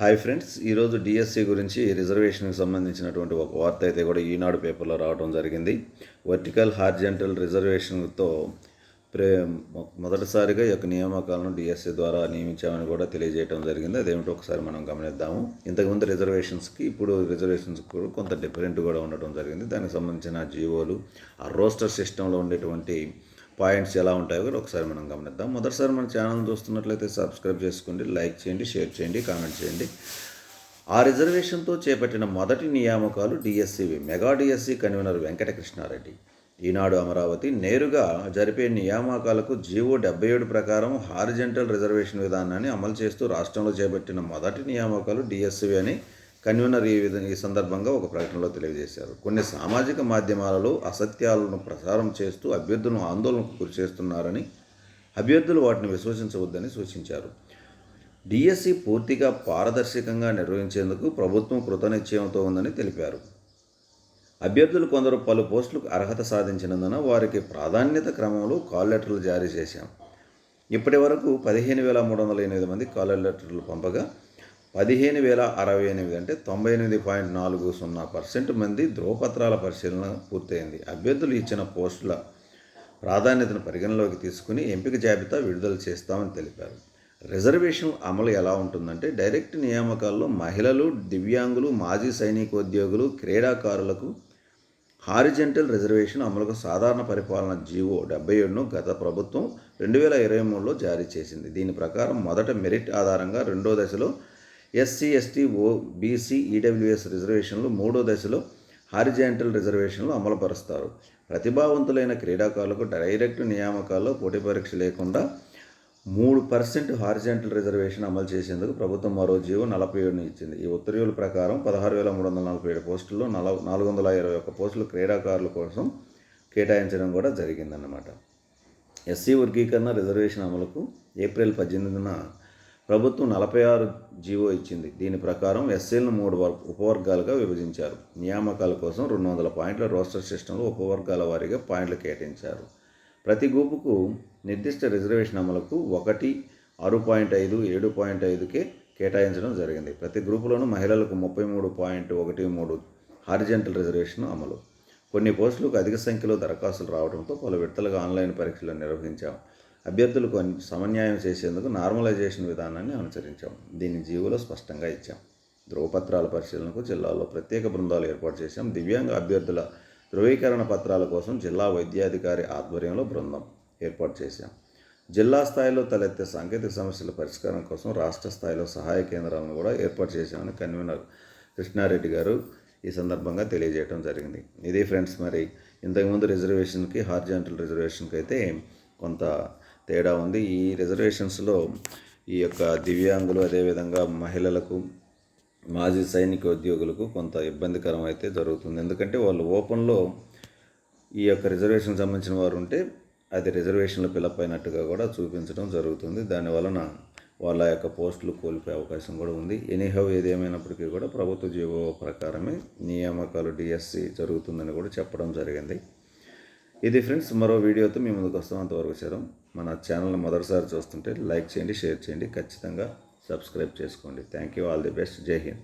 Hi friends ఈరోజు DSC గురించి రిజర్వేషన్కి సంబంధించినటువంటి ఒక వార్త అయితే కూడా ఈనాడు పేపర్లో రావడం జరిగింది. వర్టికల్ హార్జెంటల్ రిజర్వేషన్తో ప్రే మొ- మొదటిసారిగా ఈ యొక్క నియామకాలను డిఎస్సి ద్వారా నియమించామని కూడా తెలియజేయడం జరిగింది. అదేమిటో ఒకసారి మనం గమనిద్దాము. ఇంతకుముందు రిజర్వేషన్స్కి ఇప్పుడు రిజర్వేషన్స్కి కూడా కొంత డిఫరెంట్ కూడా ఉండటం జరిగింది. దానికి సంబంధించిన జీవోలు ఆ రోస్టర్ సిస్టంలో ఉండేటువంటి పాయింట్స్ ఎలా ఉంటాయో కూడా ఒకసారి మనం గమనిద్దాం. మొదటిసారి మన ఛానల్ చూస్తున్నట్లయితే సబ్స్క్రైబ్ చేసుకోండి లైక్ చేయండి షేర్ చేయండి కామెంట్ చేయండి. ఆ రిజర్వేషన్తో చేపట్టిన మొదటి నియామకాలు డిఎస్సివి. Mega DSC convener Venkatakrishnareddy. Eenadu Amaravati నేరుగా జరిపే నియామకాలకు జీవో డెబ్బై ఏడు ప్రకారం హారిజెంటల్ రిజర్వేషన్ విధానాన్ని అమలు చేస్తూ రాష్ట్రంలో చేపట్టిన మొదటి నియామకాలు డిఎస్సివి అని కన్వీనర్ ఈ విధంగా ఈ సందర్భంగా ఒక ప్రకటనలో తెలియజేశారు. కొన్ని సామాజిక మాధ్యమాలలో అసత్యాలను ప్రసారం చేస్తూ అభ్యర్థులను ఆందోళనకు గురి చేస్తున్నారని అభ్యర్థులు వాటిని విశ్వసించవద్దని సూచించారు. డిఎస్సి పూర్తిగా పారదర్శకంగా నిర్వహించేందుకు ప్రభుత్వం కృతనిశ్చయంతో ఉందని తెలిపారు. అభ్యర్థులు కొందరు పలు పోస్టులకు అర్హత సాధించినందున వారికి ప్రాధాన్యత క్రమంలో కాల్ లెటర్లు జారీ చేశాం. ఇప్పటి వరకు పదిహేను వేల మూడు వందల ఎనిమిది మంది కాల్ లెటర్లు పంపగా పదిహేను వేల అరవై ఎనిమిది అంటే తొంభై ఎనిమిది పాయింట్ నాలుగు సున్నా పర్సెంట్ మంది ధ్రువపత్రాల పరిశీలన పూర్తయింది. అభ్యర్థులు ఇచ్చిన పోస్టుల ప్రాధాన్యతను పరిగణలోకి తీసుకుని ఎంపిక జాబితా విడుదల చేస్తామని తెలిపారు. రిజర్వేషన్ అమలు ఎలా ఉంటుందంటే డైరెక్ట్ నియామకాల్లో మహిళలు దివ్యాంగులు మాజీ సైనికోద్యోగులు క్రీడాకారులకు హారిజెంటల్ రిజర్వేషన్ అమలుకు సాధారణ పరిపాలన జీవో డెబ్బై ఏడును గత ప్రభుత్వం రెండు వేల ఇరవై మూడులో జారీ చేసింది. దీని ప్రకారం మొదట మెరిట్ ఆధారంగా రెండో దశలో SC ST O BC EWS రిజర్వేషన్లు మూడో దశలో హారిజెంటల్ రిజర్వేషన్లు అమలుపరుస్తారు. ప్రతిభావంతులైన క్రీడాకారులకు డైరెక్ట్ నియామకాల్లో పోటీ పరీక్ష లేకుండా మూడు పర్సెంట్ హారిజెంటల్ రిజర్వేషన్ అమలు చేసేందుకు ప్రభుత్వం మరో జీవో నలభై ఏడుని ఇచ్చింది. ఈ ఉత్తర్వుల ప్రకారం పదహారు వేల మూడు వందల నలభై ఏడు పోస్టుల్లో నల నాలుగు వందల ఇరవై ఒక్క పోస్టులు క్రీడాకారుల కోసం కేటాయించడం కూడా జరిగిందన్నమాట. ఎస్సీ వర్గీకరణ రిజర్వేషన్ అమలుకు ఏప్రిల్ పద్దెనిమిదిన ప్రభుత్వం నలభై ఆరు జీవో ఇచ్చింది. దీని ప్రకారం ఎస్సీలను మూడు వర్ ఉపవర్గాలుగా విభజించారు. నియామకాల కోసం రెండు వందల పాయింట్ల రోస్టర్ సిస్టంలో ఉపవర్గాల వారీగా పాయింట్లు కేటాయించారు. ప్రతి గ్రూపుకు నిర్దిష్ట రిజర్వేషన్ అమలుకు ఒకటి ఆరు పాయింట్ ఐదు ఏడు పాయింట్ ఐదుకే కేటాయించడం జరిగింది. ప్రతి గ్రూపులోనూ మహిళలకు ముప్పై మూడు పాయింట్ ఒకటి మూడు హారిజెంటల్ రిజర్వేషన్ అమలు. కొన్ని పోస్టులకు అధిక సంఖ్యలో దరఖాస్తులు రావడంతో పలు విడతలుగా ఆన్లైన్ పరీక్షలు నిర్వహించాం. అభ్యర్థులకు సమన్యాయం చేసేందుకు నార్మలైజేషన్ విధానాన్ని అనుసరించాం. దీన్ని జీవోలో స్పష్టంగా ఇచ్చాం. ధ్రువపత్రాల పరిశీలనకు జిల్లాలో ప్రత్యేక బృందాలు ఏర్పాటు చేశాం. దివ్యాంగ అభ్యర్థుల ధృవీకరణ పత్రాల కోసం జిల్లా వైద్యాధికారి ఆధ్వర్యంలో బృందం ఏర్పాటు చేశాం. జిల్లా స్థాయిలో తలెత్తే సాంకేతిక సమస్యల పరిష్కారం కోసం రాష్ట్ర స్థాయిలో సహాయ కేంద్రాలను కూడా ఏర్పాటు చేశామని కన్వీనర్ కృష్ణారెడ్డి గారు ఈ సందర్భంగా తెలియజేయడం జరిగింది. ఇది ఫ్రెండ్స్ మరి ఇంతకుముందు రిజర్వేషన్కి హార్జెంటల్ రిజర్వేషన్కి అయితే కొంత తేడా ఉంది. ఈ రిజర్వేషన్స్లో ఈ యొక్క దివ్యాంగులు అదేవిధంగా మహిళలకు మాజీ సైనిక ఉద్యోగులకు కొంత ఇబ్బందికరం అయితే జరుగుతుంది. ఎందుకంటే వాళ్ళు ఓపెన్లో ఈ యొక్క రిజర్వేషన్ సంబంధించిన వారు ఉంటే అది రిజర్వేషన్లు పిలప్ అయినట్టుగా కూడా చూపించడం జరుగుతుంది. దానివలన వాళ్ళ యొక్క పోస్టులు కోల్పోయే అవకాశం కూడా ఉంది. ఎనీహౌ ఏది కూడా ప్రభుత్వ జీవో ప్రకారమే నియామకాలు డిఎస్సి జరుగుతుందని కూడా చెప్పడం జరిగింది. ఇది ఫ్రెండ్స్ మరో వీడియోతో మీ ముందుకు వస్తాం. అంతవరకు చేరం మన ఛానల్ని మొదటిసారి చూస్తుంటే లైక్ చేయండి షేర్ చేయండి. ఖచ్చితంగా సబ్స్క్రైబ్ చేసుకోండి. Thank you all the best Jai Hind